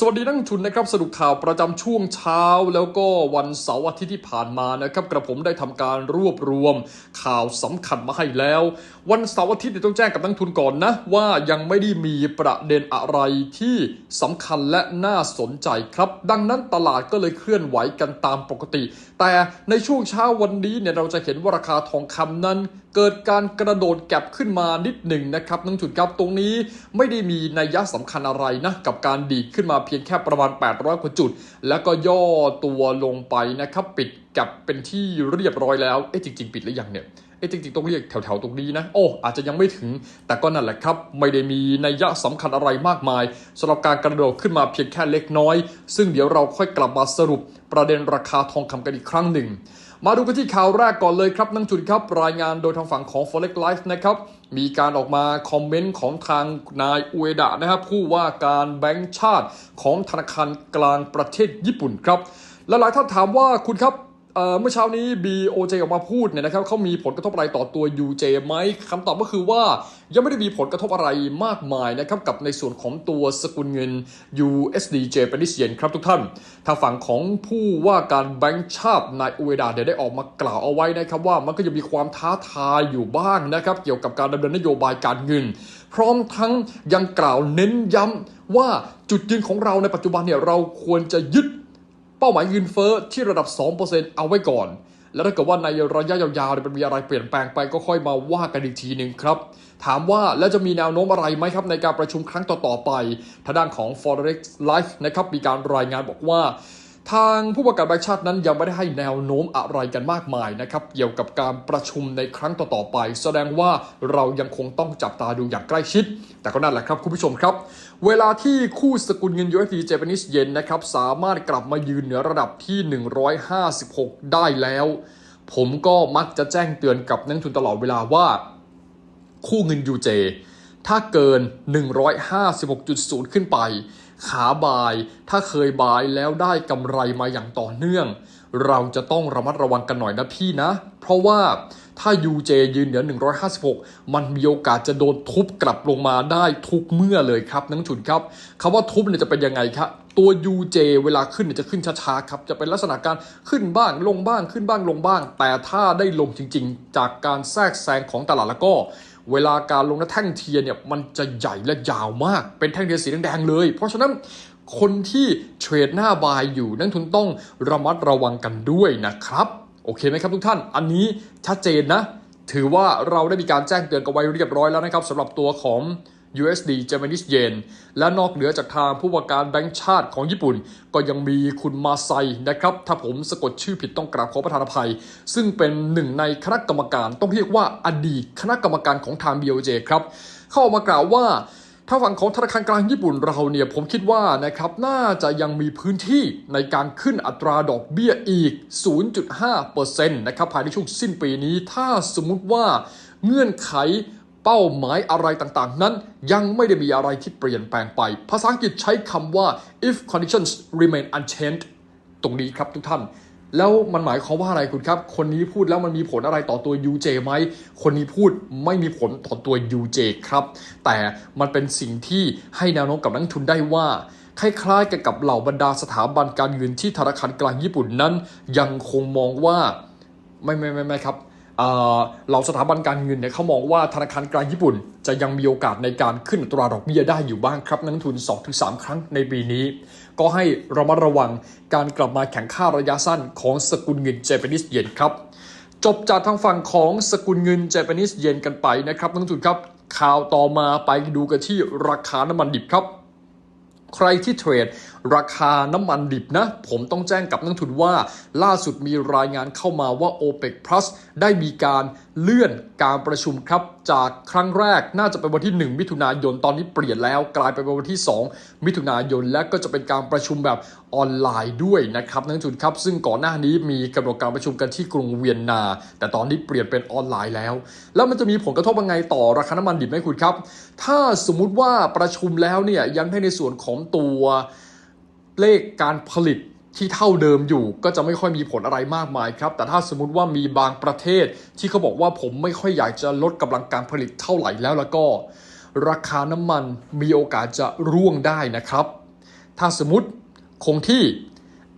สวัสดีนักทุนนะครับสรุปข่าวประจำช่วงเช้า แล้วก็วันเสาร์อาทิตย์ที่ผ่านมานะครับกระผมได้ทำการรวบรวมข่าวสำคัญมาให้แล้ว วันเสาร์อาทิตย์เนี่ต้องแจ้งกับนักทุนก่อนนะว่ายังไม่ได้มีประเด็นอะไรที่สำคัญและน่าสนใจครับ ดังนั้นตลาดก็เลยเคลื่อนไหวกันตามปกติ แต่ในช่วงเช้าวันนี้เนี่ยเราจะเห็นว่าราคาทองคำนั้น เกิดการกระโดดแก็บขึ้นมานิดหนึ่งนะครับนักทุนครับตรงนี้ไม่ได้มีนัยยะสำคัญอะไรนะกับการดีดขึ้นมาเพียงแค่ประมาณ 800 กว่าจุด แล้วก็ย่อตัวลงไปนะครับปิดกับเป็นที่เรียบร้อยแล้ว เอ๊ะจริง ๆ ปิดหรือยังเนี่ยเอ๊ะจริงๆ ต้องเรียกแถวๆ ตรงนี้นะ โอ้ อาจจะยังไม่ถึง แต่ก็นั่นแหละครับ ไม่ได้มีนัยยะสำคัญอะไรมากมายสำหรับการกระโดดขึ้นมาเพียงแค่เล็กน้อย ซึ่งเดี๋ยวเราค่อยกลับมาสรุปประเด็นราคาทองคำกันอีกครั้งหนึ่ง มาดูกันที่ข่าวแรกก่อนเลยครับนังจุนครับ รายงานโดยทางฝั่งของ Forex Life นะครับ มีการออกมาคอมเมนต์ของทางนายอุเอดะนะครับผู้ว่าการแบงก์ชาติของธนาคารกลางประเทศญี่ปุ่นครับและหลายท่านถามว่าคุณครับ เมื่อเช้านี้ BOJ ออกมาพูดเนี่ยนะครับเขามีผลกระทบอะไรต่อตัว UJ ไหมคำตอบก็คือว่ายังไม่ได้มีผลกระทบอะไรมากมายนะครับกับในส่วนของตัวสกุลเงิน USD Japanese Yen ครับทุกท่านทางฝั่งของผู้ว่าการแบงก์ชาตินายอุเอดาเนี่ยได้ออกมากล่าวเอาไว้นะครับว่ามันก็จะมีความท้าทายอยู่บ้างนะครับเกี่ยวกับการดำเนินนโยบายการเงิน พร้อมทั้งยังกล่าวเน้นย้ำว่าจุดยืนของเราในปัจจุบันเนี่ยเราควรจะยึด เป้าหมายเงินเฟ้อที่ระดับ 2%เอาไว้ก่อน แล้วถ้าเกิดว่าในระยะยาวๆมันมีอะไรเปลี่ยนแปลงไปก็ค่อยมาว่ากันอีกทีหนึ่งครับ ถามว่าแล้วจะมีแนวโน้มอะไรไหมครับในการประชุมครั้งต่อๆไปทางด้านของ Forex Life นะครับมีการรายงานบอกว่า ทางผู้ประกาศแบงก์ชาตินั้นยังไม่ได้ให้แนวโน้มอะไรกันมากมายนะครับ เกี่ยวกับการประชุมในครั้งต่อๆไป แสดงว่าเรายังคงต้องจับตาดูอย่างใกล้ชิด แต่ก็นั่นแหละครับคุณผู้ชมครับ เวลาที่คู่สกุลเงิน USD Japanese Yen นะครับสามารถกลับมายืนเหนือระดับที่ 156 ได้แล้ว ผมก็มักจะแจ้งเตือนกับนักลงทุนตลอดเวลาว่า คู่เงิน UJ ถ้าเกิน 156.0 ขึ้นไป ขาบาย ถ้าเคยบายแล้วได้กำไรมาอย่างต่อเนื่อง เราจะต้องระมัดระวังกันหน่อยนะพี่นะ เพราะว่าถ้า UJ ยืนเหนือ 156 มันมีโอกาสจะโดนทุบกลับลงมาได้ทุกเมื่อเลยครับนักลงทุนครับคำว่าทุบเนี่ยจะเป็นยังไงครับตัว UJ เวลาขึ้นเนี่ยจะขึ้นช้าๆครับจะเป็นลักษณะการขึ้นบ้างลงบ้างขึ้นบ้างลงบ้าง แต่ถ้าได้ลงจริงๆ จากการแทรกแซงของตลาดแล้วก็ เวลาการลงนะแท่งเทียนเนี่ยมันจะใหญ่และยาวมาก เป็นแท่งเทียนสีแดงๆเลย เพราะฉะนั้นคนที่เทรดหน้าบายอยู่นักทุนต้องระมัดระวังกันด้วยนะครับ โอเคไหมครับทุกท่าน อันนี้ชัดเจนนะ ถือว่าเราได้มีการแจ้งเตือนกันไว้เรียบร้อยแล้วนะครับสำหรับตัวของ USD Japanese Yen และนอกเหนือจากทางผู้ว่าการแบงก์ชาติของญี่ปุ่น ก็ยังมีคุณมาไซนะครับ ถ้าผมสะกดชื่อผิดต้องกราบขอประทานอภัย ซึ่งเป็นหนึ่งในคณะกรรมการต้องเรียกว่าอดีตคณะกรรมการของทาง BOJ ครับ เข้ามากล่าวว่าถ้าฝั่งของธนาคารกลางญี่ปุ่นเราเนี่ยผมคิดว่านะครับน่าจะยังมีพื้นที่ในการขึ้นอัตราดอกเบี้ยอีก 0.5%นะครับภายในช่วงสิ้นปีนี้ ถ้าสมมุติว่าเงื่อนไข เป้าหมายอะไรต่างๆ นั้น ยังไม่ได้มีอะไรที่เปลี่ยนแปลงไป ภาษาอังกฤษใช้คำว่า if conditions remain unchanged ตรงนี้ครับทุกท่าน แล้วมันหมายความว่าอะไรคุณครับ คนนี้พูดแล้วมันมีผลอะไรต่อตัว UJ ไหม คนนี้พูดไม่มีผลต่อตัว UJ ครับ แต่มันเป็นสิ่งที่ให้แนวโน้มกับนักทุนได้ว่าคล้ายๆกับเหล่าบรรดาสถาบันการเงินที่ธนาคารกลางญี่ปุ่นนั้น ยังคงมองว่าไม่ไม่ไม่ไม่ครับ เหล่าสถาบันการเงินเนี่ยเขามองว่าธนาคารกลางญี่ปุ่น จะยังมีโอกาสในการขึ้นอัตราดอกเบี้ยได้อยู่บ้างครับนักลงทุน 2-3 ครั้งในปีนี้ ก็ให้ระมัดระวังการกลับมาแข่งข้าระยะสั้นของสกุลเงินเจแปนิสเยนครับ จบจากทางฝั่งของสกุลเงินเจแปนิสเยนกันไปนะครับนักลงทุนครับข่าวต่อมาไปดูกันที่ราคาน้ำมันดิบครับ ใครที่เทรด ราคาน้ำมันดิบนะ ผมต้องแจ้งกับนักทุนว่า ล่าสุดมีรายงานเข้ามาว่า OPEC Plus ได้มีการเลื่อนการประชุมครับ จากครั้งแรกน่าจะเป็นวันที่ 1 มิถุนายนตอนนี้เปลี่ยนแล้ว กลายไปเป็นวันที่ 2 มิถุนายนและก็จะเป็นการประชุมแบบออนไลน์ด้วยนะครับนักทุนครับ ซึ่งก่อนหน้านี้มีกำหนดการประชุมกันที่กรุงเวียนนา แต่ตอนนี้เปลี่ยนเป็นออนไลน์แล้ว แล้วมันจะมีผลกระทบยังไงต่อราคาน้ำมันดิบไหมคุณครับ ถ้าสมมุติว่าประชุมแล้วเนี่ยยังให้ในส่วนของตัว เลขการผลิตที่เท่าเดิมอยู่ก็จะไม่ค่อยมีผลอะไรมากมายครับ แต่ถ้าสมมุติว่ามีบางประเทศที่เขาบอกว่าผมไม่ค่อยอยากจะลดกำลังการผลิตเท่าไหร่แล้วแล้วก็ ราคาน้ำมันมีโอกาสจะร่วงได้นะครับ ถ้าสมมติคงที่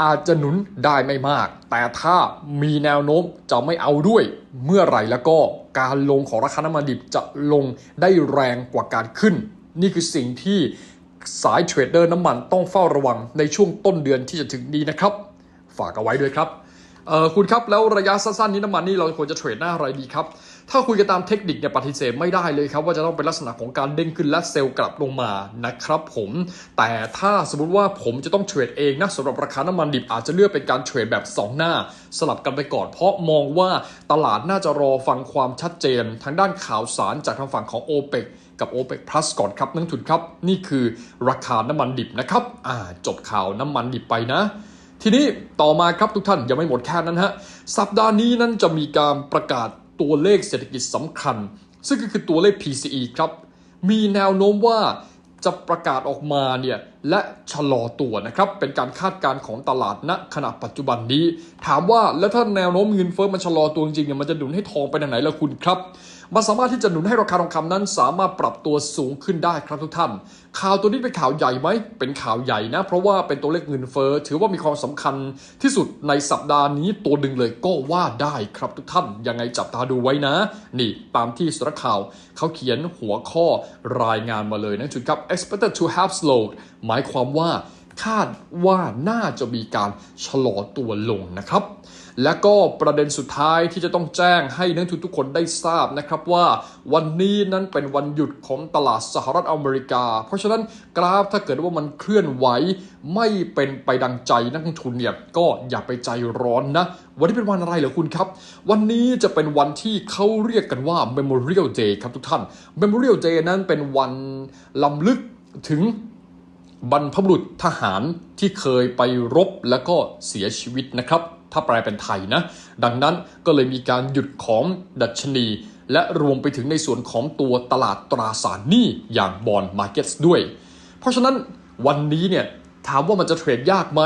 อาจจะหนุนได้ไม่มาก แต่ถ้ามีแนวโน้มจะไม่เอาด้วย เมื่อไหร่แล้วก็การลงของราคาน้ำมันดิบจะลงได้แรงกว่าการขึ้น นี่คือสิ่งที่ สายเทรดเดอร์น้ำมันต้องเฝ้าระวังในช่วงต้นเดือนที่จะถึงนี้นะครับ ฝากเอาไว้ด้วยครับเออคุณครับ แล้วระยะสั้นๆนี้น้ำมันนี่เราควรจะเทรดหน้าอะไรดีครับ ถ้าคุยกันตามเทคนิคเนี่ยปฏิเสธไม่ได้เลยครับ ว่าจะต้องเป็นลักษณะของการเด้งขึ้นและเซลล์กลับลงมานะครับผม แต่ถ้าสมมติว่าผมจะต้องเทรดเองนะสำหรับราคาน้ำมันดิบอาจจะเลือกเป็นการเทรดแบบ 2 หน้า สลับกันไปก่อน เพราะมองว่าตลาดน่าจะรอฟังความชัดเจน ทางด้านข่าวสารจากทางฝั่งของ o p e ปก กับ o p e ป Plus ก่อนครับนักทุนครับ นี่คือราคาน้ำมันดิบนะครับอ่าจบข่าวน้ำมันดิบไปนะ ทีนี้ต่อมาครับทุกท่านยังไม่หมดแค่นั้นฮะสัปดาห์นี้นั้นจะมีการประกาศตัวเลขเศรษฐกิจสำคัญ ซึ่งก็คือตัวเลข PCE ครับมีแนวโน้มว่าจะประกาศออกมาเนี่ยและชะลอตัวนะครับ เป็นการคาดการณ์ของตลาดณขณะปัจจุบันนี้ ถามว่าแล้วถ้าแนวโน้มเงินเฟ้อมันชะลอตัวจริงเนี่ยมันจะหนุนให้ทองไปทางไหนล่ะคุณครับ มันสามารถที่จะหนุนให้ราคาทองคำนั้น สามารถปรับตัวสูงขึ้นได้ครับทุกท่าน ข่าวตัวนี้เป็นข่าวใหญ่ไหม เป็นข่าวใหญ่นะ เพราะว่าเป็นตัวเลขเงินเฟ้อถือว่ามีความสำคัญที่สุดในสัปดาห์นี้ตัวดึงเลยก็ว่าได้ครับทุกท่าน ยังไงจับตาดูไว้นะ นี่ตามที่สารข่าวเขาเขียนหัวข้อรายงานมาเลยนะจุดครับ expected to have slowed หมายความว่าคาดว่าน่าจะมีการชะลอตัวลงนะครับ และก็ประเด็นสุดท้ายที่จะต้องแจ้งให้นักทุนทุกคนได้ทราบนะครับว่าวันนี้นั้นเป็นวันหยุดของตลาดสหรัฐอเมริกา เพราะฉะนั้นกราฟถ้าเกิดว่ามันเคลื่อนไหวไม่เป็นไปดังใจนักลงทุนเนี่ยก็อย่าไปใจร้อนนะ วันนี้เป็นวันอะไรเหรอคุณครับ วันนี้จะเป็นวันที่เขาเรียกกันว่า Memorial Day ครับทุกท่าน Memorial Day นั้นเป็นวันลำลึกถึงบรรพบุรุษทหารที่เคยไปรบแล้วก็เสียชีวิตนะครับ ถ้าแปลเป็นไทยนะ ดังนั้นก็เลยมีการหยุดของดัชนี และรวมไปถึงในส่วนของตัวตลาดตราสารหนี้อย่างบอลมาร์เก็ตด้วย เพราะฉะนั้นวันนี้เนี่ยถามว่ามันจะเทรดยากไหม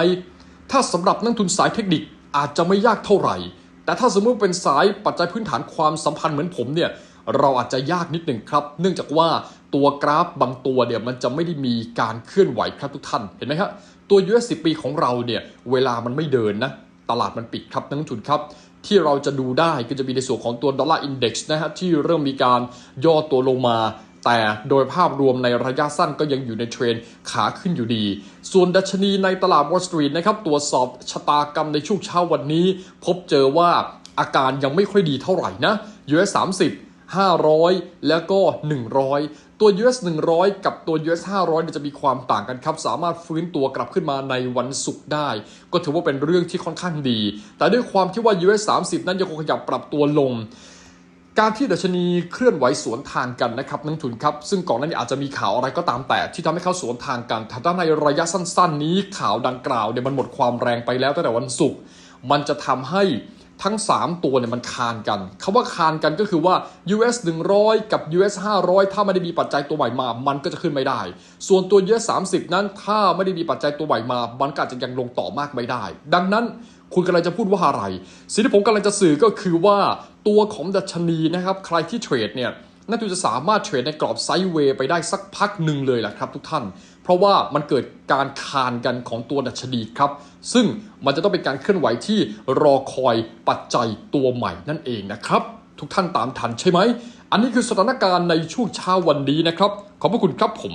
ถ้าสำหรับนักทุนสายเทคนิคอาจจะไม่ยากเท่าไหร่ แต่ถ้าสมมติเป็นสายปัจจัยพื้นฐานความสัมพันธ์เหมือนผมเนี่ยเราอาจจะยากนิดหนึ่งครับ เนื่องจากว่าตัวกราฟบางตัวเนี่ยมันจะไม่ได้มีการเคลื่อนไหวครับทุกท่าน เห็นไหมครับตัว US 10 ปีของเราเนี่ยเวลามันไม่เดินนะ ตลาดมันปิดครับนักลงทุนครับ ที่เราจะดูได้ก็จะมีในส่วนของตัวดอลลาร์อินดี x นะฮะที่เริ่มมีการย่อตัวลงมา แต่โดยภาพรวมในระยะสั้นก็ยังอยู่ในเทรนขาขึ้นอยู่ดี ส่วนดัชนีในตลาด Wall Street นะครับตรวจสอบชะตากรรมในช่วงเช้าวันนี้ พบเจอว่าอาการยังไม่ค่อยดีเท่าไหร่นะ US 30 500 แล้วก็ 100 ตัว US 100 กับตัว US 500เนี่ยจะมีความต่างกันครับ สามารถฟื้นตัวกลับขึ้นมาในวันศุกร์ได้ ก็ถือว่าเป็นเรื่องที่ค่อนข้างดี แต่ด้วยความที่ว่า US 30 นั้นยังคงขยับปรับตัวลงการที่ดัชนีเคลื่อนไหวสวนทางกันนะครับนักทุนครับ ซึ่งก่อนหน้านี้อาจจะมีข่าวอะไรก็ตามแต่ ที่ทำให้เขาสวนทางกันแต่ถ้าในระยะสั้น ๆ นี้ข่าวดังกล่าวเนี่ยมันหมดความแรงไปแล้วตั้งแต่วันศุกร์มันจะทำให้ ทั้ง 3 ตัวเนี่ยมันคานกันคาว่าคานกันก็คือว่า US 100 กับ US 500 ถ้าไม่ได้มีปัจจัยตัวใหม่มา มันก็จะขึ้นไม่ได้ ส่วนตัว US 30 นั้นถ้าไม่ได้มีปัจจัยตัวใหม่มา มันก็อาจจะยังลงต่อมากไม่ได้ ดังนั้นคุณกำลังจะพูดว่าอะไร สิ่งที่ผมกำลังจะสื่อก็คือว่าตัวของดัชนีนะครับ ใครที่เทรดเนี่ยน่าจะสามารถเทรดในกรอบไซด์เวย์ไปได้สักพักหนึ่งเลยแหละครับทุกท่าน เพราะว่ามันเกิดการคานกันของตัวดัชนีครับ ซึ่งมันจะต้องเป็นการเคลื่อนไหวที่รอคอยปัจจัยตัวใหม่นั่นเองนะครับ ทุกท่านตามทันใช่ไหม อันนี้คือสถานการณ์ในช่วงเช้าวันนี้นะครับ ขอบพระคุณครับผม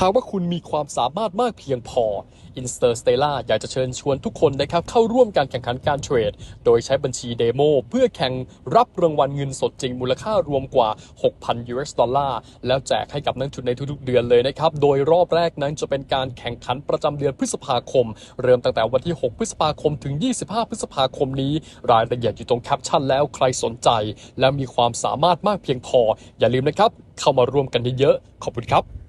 หากว่าคุณมีความสามารถมากเพียงพอ Interstellar อยากจะเชิญชวนทุกคนนะครับเข้าร่วมการแข่งขันการเทรด โดยใช้บัญชีเดโมเพื่อแข่งรับรางวัลเงินสดจริงมูลค่ารวมกว่า 6,000 US ดอลลาร์แล้วแจกให้กับนักทุนในทุกๆเดือนเลยนะครับ โดยรอบแรกนั้นจะเป็นการแข่งขันประจำเดือนพฤษภาคม เริ่มตั้งแต่วันที่ 6 พฤษภาคมถึง 25 พฤษภาคมนี้ รายละเอียดอยู่ตรงแคปชั่นแล้วใครสนใจ และมีความสามารถมากเพียงพอ อย่าลืมนะครับ เข้ามาร่วมกันเยอะๆขอบคุณครับ